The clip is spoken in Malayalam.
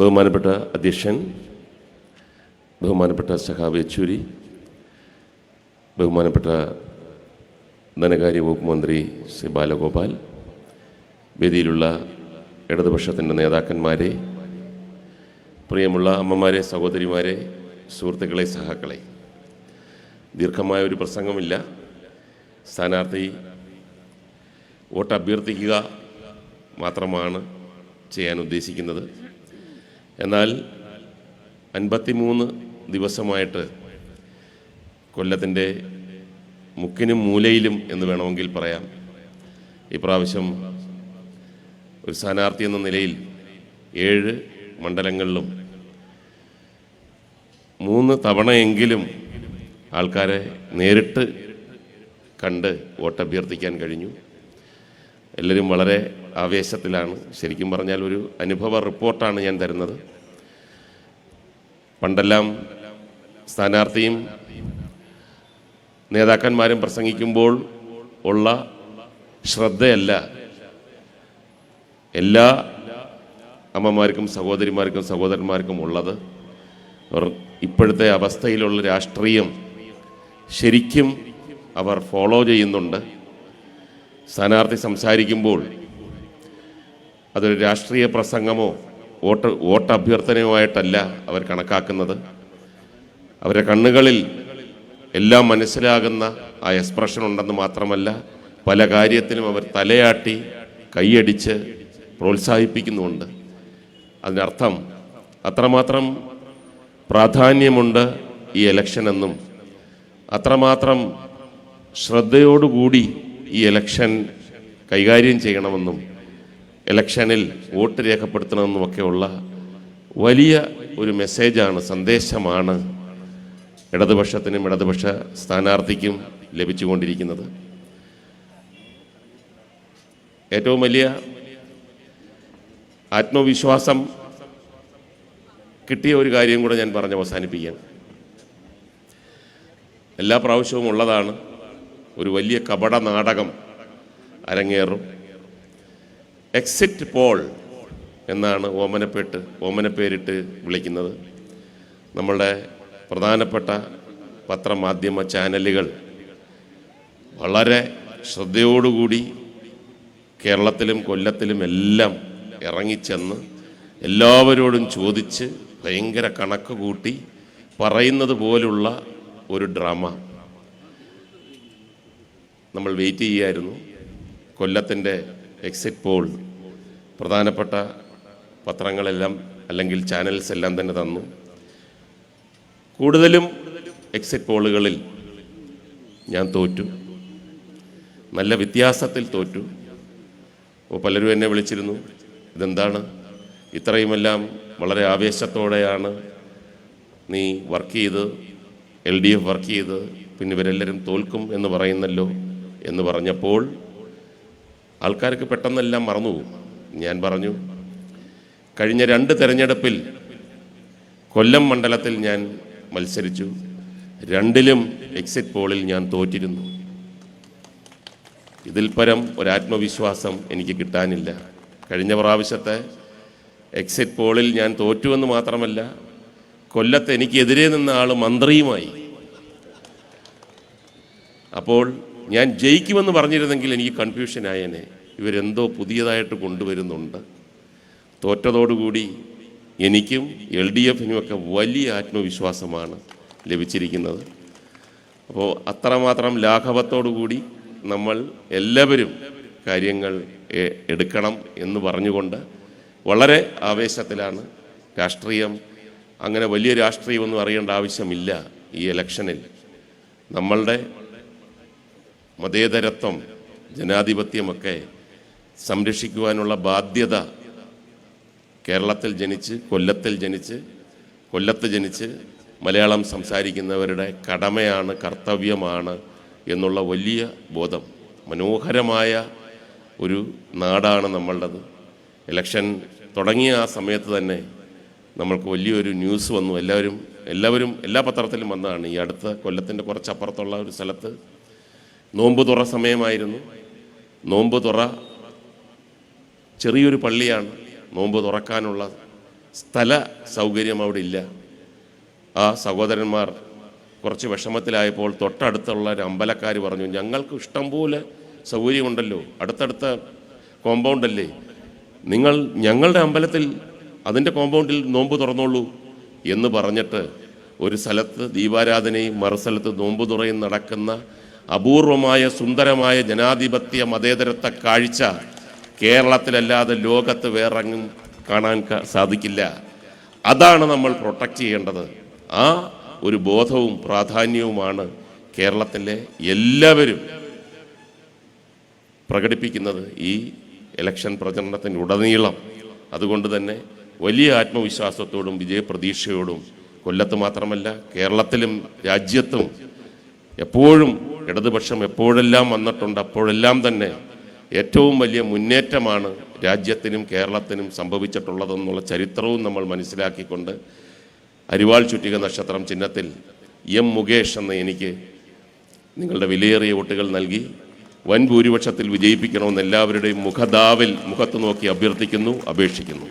ബഹുമാനപ്പെട്ട അധ്യക്ഷൻ ബഹുമാനപ്പെട്ട സഹാബ് യെച്ചൂരി ബഹുമാനപ്പെട്ട ധനകാര്യ വകുപ്പ് മന്ത്രി ശ്രീ ബാലഗോപാൽ വേദിയിലുള്ള ഇടതുപക്ഷത്തിന്റെ നേതാക്കന്മാരെ പ്രിയമുള്ള അമ്മമാരെ സഹോദരിമാരെ സുഹൃത്തുക്കളെ സഹാക്കളെ ദീർഘമായ ഒരു പ്രസംഗമില്ല. സ്ഥാനാർത്ഥി വോട്ട് അഭ്യർത്ഥിക്കുക മാത്രമാണ് ചെയ്യാൻ ഉദ്ദേശിക്കുന്നത്. എന്നാൽ അൻപത്തിമൂന്ന് ദിവസമായിട്ട് കൊല്ലത്തിന്റെ മുക്കിനും മൂലയിലും എന്ന് വേണമെങ്കിൽ പറയാം. ഇപ്രാവശ്യം ഒരു സ്ഥാനാർത്ഥി എന്ന നിലയിൽ ഏഴ് മണ്ഡലങ്ങളിലും മൂന്ന് തവണയെങ്കിലും ആൾക്കാരെ നേരിട്ട് കണ്ട് വോട്ട് അഭ്യർത്ഥിക്കാൻ കഴിഞ്ഞു. എല്ലാവരും വളരെ ആവേശത്തിലാണ്. ശരിക്കും പറഞ്ഞാൽ ഒരു അനുഭവ റിപ്പോർട്ടാണ് ഞാൻ തരുന്നത്. പണ്ടെല്ലാം സ്ഥാനാർത്ഥിയും നേതാക്കന്മാരും പ്രസംഗിക്കുമ്പോൾ ഉള്ള ശ്രദ്ധയല്ല എല്ലാ അമ്മമാർക്കും സഹോദരിമാർക്കും സഹോദരന്മാർക്കും ഉള്ളത്. ഇപ്പോഴത്തെ അവസ്ഥയിലുള്ള രാഷ്ട്രീയം ശരിക്കും അവർ ഫോളോ ചെയ്യുന്നുണ്ട്. സ്ഥാനാർത്ഥി സംസാരിക്കുമ്പോൾ അതൊരു രാഷ്ട്രീയ പ്രസംഗമോ വോട്ട് വോട്ട് അഭ്യർത്ഥനയുമായിട്ടല്ല അവർ കണക്കാക്കുന്നത്. അവരുടെ കണ്ണുകളിൽ എല്ലാം മനസ്സിലാകുന്ന ആ എക്സ്പ്രഷൻ ഉണ്ടെന്ന് മാത്രമല്ല പല കാര്യത്തിനും അവർ തലയാട്ടി കൈയടിച്ച് പ്രോത്സാഹിപ്പിക്കുന്നുമുണ്ട്. അതിനർത്ഥം അത്രമാത്രം പ്രാധാന്യമുണ്ട് ഈ എലക്ഷൻ എന്നും. അത്രമാത്രം ശ്രദ്ധയോടുകൂടി ഈ എലക്ഷൻ കൈകാര്യം ചെയ്യണമെന്നും. ഇലക്ഷനിൽ വോട്ട് രേഖപ്പെടുത്തണമെന്നുമൊക്കെയുള്ള വലിയ ഒരു മെസ്സേജാണ് സന്ദേശമാണ് ഇടതുപക്ഷത്തിനും ഇടതുപക്ഷ സ്ഥാനാർത്ഥിക്കും ലഭിച്ചുകൊണ്ടിരിക്കുന്നത്. ഏറ്റവും വലിയ ആത്മവിശ്വാസം കിട്ടിയ ഒരു കാര്യം കൂടെ ഞാൻ പറഞ്ഞ് അവസാനിപ്പിക്കാം. എല്ലാ പ്രാവശ്യവും ഉള്ളതാണ് ഒരു വലിയ കപട നാടകം അരങ്ങേറും. എക്സിറ്റ് പോൾ എന്നാണ് ഓമനപ്പെട്ട് ഓമനപ്പേരിട്ട് വിളിക്കുന്നത്. നമ്മളുടെ പ്രധാനപ്പെട്ട പത്രമാധ്യമ ചാനലുകൾ വളരെ ശ്രദ്ധയോടുകൂടി കേരളത്തിലും കൊല്ലത്തിലും എല്ലാം ഇറങ്ങിച്ചെന്ന് എല്ലാവരോടും ചോദിച്ച് ഭയങ്കര കണക്ക് കൂട്ടി പറയുന്നത് പോലുള്ള ഒരു ഡ്രാമ. നമ്മൾ വെയിറ്റ് ചെയ്യായിരുന്നു. കൊല്ലത്തിന്റെ എക്സിറ്റ് പോൾ പ്രധാനപ്പെട്ട പത്രങ്ങളെല്ലാം അല്ലെങ്കിൽ ചാനൽസ് എല്ലാം തന്നെ തന്നു. കൂടുതലും എക്സിറ്റ് പോളുകളിൽ ഞാൻ തോറ്റു. നല്ല വ്യത്യാസത്തിൽ തോറ്റു. അപ്പോൾ പലരും എന്നെ വിളിച്ചിരുന്നു. ഇതെന്താണ്? ഇത്രയുമെല്ലാം വളരെ ആവേശത്തോടെയാണ് നീ വർക്ക് ചെയ്ത് എൽ ഡി എഫ് വർക്ക് ചെയ്ത് പിന്നെ ഇവരെല്ലാവരും തോൽക്കും എന്ന് പറയുന്നല്ലോ എന്ന് പറഞ്ഞപ്പോൾ ആൾക്കാർക്ക് പെട്ടെന്നെല്ലാം മറന്നുപോകും. ഞാൻ പറഞ്ഞു കഴിഞ്ഞ രണ്ട് തെരഞ്ഞെടുപ്പിൽ കൊല്ലം മണ്ഡലത്തിൽ ഞാൻ മത്സരിച്ചു. രണ്ടിലും എക്സിറ്റ് പോളിൽ ഞാൻ തോറ്റിരുന്നു. ഇതിൽ പരം ഒരാത്മവിശ്വാസം എനിക്ക് കിട്ടാനില്ല. കഴിഞ്ഞ പ്രാവശ്യത്തെ എക്സിറ്റ് പോളിൽ ഞാൻ തോറ്റുവെന്ന് മാത്രമല്ല കൊല്ലത്ത് എനിക്കെതിരെ നിന്ന ആൾ മന്ത്രിയുമായി. അപ്പോൾ ഞാൻ ജയിക്കുമെന്ന് പറഞ്ഞിരുന്നെങ്കിൽ എനിക്ക് കൺഫ്യൂഷൻ ആയേനെ. ഇവരെന്തോ പുതിയതായിട്ട് കൊണ്ടുവരുന്നുണ്ട്. തോറ്റതോടുകൂടി എനിക്കും എൽ ഡി എഫിനുമൊക്കെ വലിയ ആത്മവിശ്വാസമാണ് ലഭിച്ചിരിക്കുന്നത്. അപ്പോൾ അത്രമാത്രം ലാഘവത്തോടുകൂടി നമ്മൾ എല്ലാവരും കാര്യങ്ങൾ എടുക്കണം എന്ന് പറഞ്ഞുകൊണ്ട് വളരെ ആവേശത്തിലാണ് രാഷ്ട്രീയം. അങ്ങനെ വലിയ രാഷ്ട്രീയമൊന്നും അറിയേണ്ട ആവശ്യമില്ല ഈ ഇലക്ഷനിൽ നമ്മളുടെ മതേതരത്വം ജനാധിപത്യമൊക്കെ സംരക്ഷിക്കുവാനുള്ള ബാധ്യത കേരളത്തിൽ ജനിച്ച് കൊല്ലത്തിൽ ജനിച്ച് കൊല്ലത്ത് ജനിച്ച് മലയാളം സംസാരിക്കുന്നവരുടെ കടമയാണ് കർത്തവ്യമാണ് എന്നുള്ള വലിയ ബോധം. മനോഹരമായ ഒരു നാടാണ് നമ്മളുടേത്. ഇലക്ഷൻ തുടങ്ങിയ ആ സമയത്ത് തന്നെ നമ്മൾക്ക് വലിയൊരു ന്യൂസ് വന്നു. എല്ലാവരും എല്ലാവരും എല്ലാ പത്രത്തിലും വന്നതാണ്. ഈ അടുത്ത കൊല്ലത്തിന്റെ കുറച്ചപ്പുറത്തുള്ള ഒരു സ്ഥലത്ത് നോമ്പ് തുറ സമയമായിരുന്നു. നോമ്പ് തുറ ചെറിയൊരു പള്ളിയാണ്. നോമ്പ് തുറക്കാനുള്ള സ്ഥല സൗകര്യം അവിടെ ഇല്ല. ആ സഹോദരന്മാർ കുറച്ച് വിഷമത്തിലായപ്പോൾ തൊട്ടടുത്തുള്ള ഒരു അമ്പലക്കാർ പറഞ്ഞു ഞങ്ങൾക്ക് ഇഷ്ടം പോലെ സൗകര്യമുണ്ടല്ലോ. അടുത്തടുത്ത കോമ്പൗണ്ടല്ലേ നിങ്ങൾ ഞങ്ങളുടെ അമ്പലത്തിൽ അതിന്റെ കോമ്പൗണ്ടിൽ നോമ്പ് തുറന്നോളൂ. എന്ന് പറഞ്ഞിട്ട് ഒരു സ്ഥലത്ത് ദീപാരാധനയും മറുസ്ഥലത്ത് നോമ്പ് തുറയും നടക്കുന്ന അപൂർവമായ സുന്ദരമായ ജനാധിപത്യ മതേതരത്വ കാഴ്ച കേരളത്തിലല്ലാതെ ലോകത്ത് വേറെങ്ങും കാണാൻ സാധിക്കില്ല. അതാണ് നമ്മൾ പ്രൊട്ടക്റ്റ് ചെയ്യേണ്ടത്. ആ ഒരു ബോധവും പ്രാധാന്യവുമാണ് കേരളത്തിലെ എല്ലാവരും പ്രകടിപ്പിക്കുന്നത് ഈ ഇലക്ഷൻ പ്രചരണത്തിനുടനീളം. അതുകൊണ്ട് തന്നെ വലിയ ആത്മവിശ്വാസത്തോടും വിജയപ്രതീക്ഷയോടും കൊല്ലത്ത് മാത്രമല്ല കേരളത്തിലും രാജ്യത്തും എപ്പോഴും ഇടതുപക്ഷം എപ്പോഴെല്ലാം വന്നിട്ടുണ്ട് അപ്പോഴെല്ലാം തന്നെ ഏറ്റവും വലിയ മുന്നേറ്റമാണ് രാജ്യത്തിനും കേരളത്തിനും സംഭവിച്ചിട്ടുള്ളതെന്നുള്ള ചരിത്രവും നമ്മൾ മനസ്സിലാക്കിക്കൊണ്ട് അരിവാൾ ചുറ്റിക നക്ഷത്രം ചിഹ്നത്തിൽ എം മുകേഷ് എന്ന എനിക്ക് നിങ്ങളുടെ വിലയേറിയ വോട്ടുകൾ നൽകി. വൻ ഭൂരിപക്ഷത്തിൽ വിജയിപ്പിക്കണമെന്ന് എല്ലാവരുടെയും മുഖദാവിൽ മുഖത്ത് നോക്കി അഭ്യർത്ഥിക്കുന്നു അപേക്ഷിക്കുന്നു.